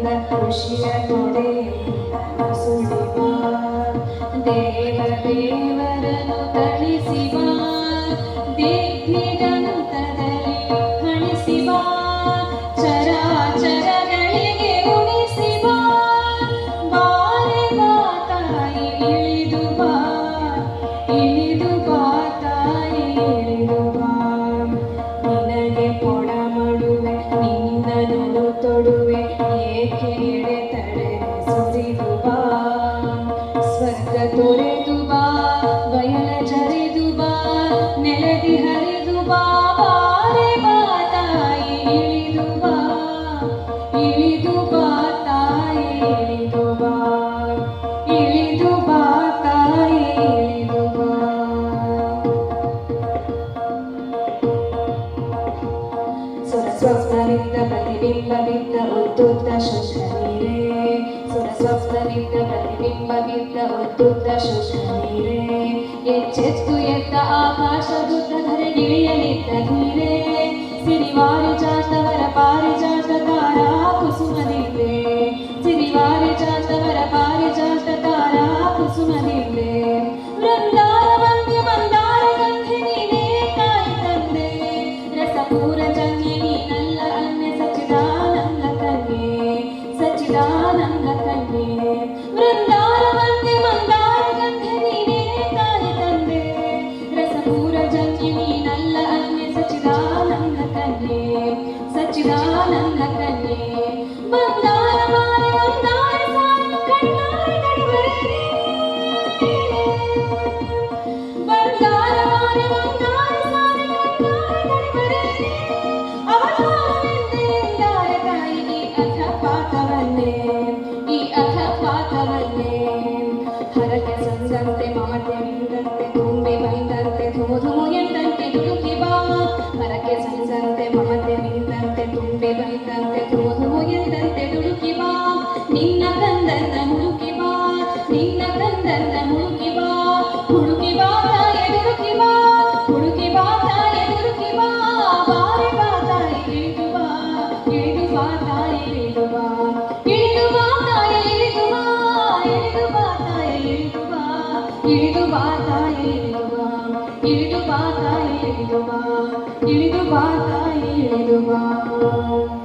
ನಿನ್ನ ಖುಷಿಯ ಕೊಡೆ ನಮ್ಮ ದೇವ ದೇವರನ್ನು ಕಳಿಸಿ సురస్వరింద ప్రతిబింబ విద్ద ఉద్దుత శుష్మీరే సురస్వరింద ప్రతిబింబ విద్ద ఉద్దుత శుష్మీరే ఎచ్చెత్తు ఎత్త ఆకాశ ధరణి ధీరే సిరివారి జాతవర పారి ಸಚ್ಚಿದಾನಂದ ಕನ್ಯೆ ಬಂದಾರ ಬಂದಾರ ಬಂದಾರ ಅವತಾರವೆಂದೇ ದಾರಕಾಯಿಗೆ ಅಥ ಪಾಕವನ್ನೇ ఇడుబా ఇడుబా ఇడుబా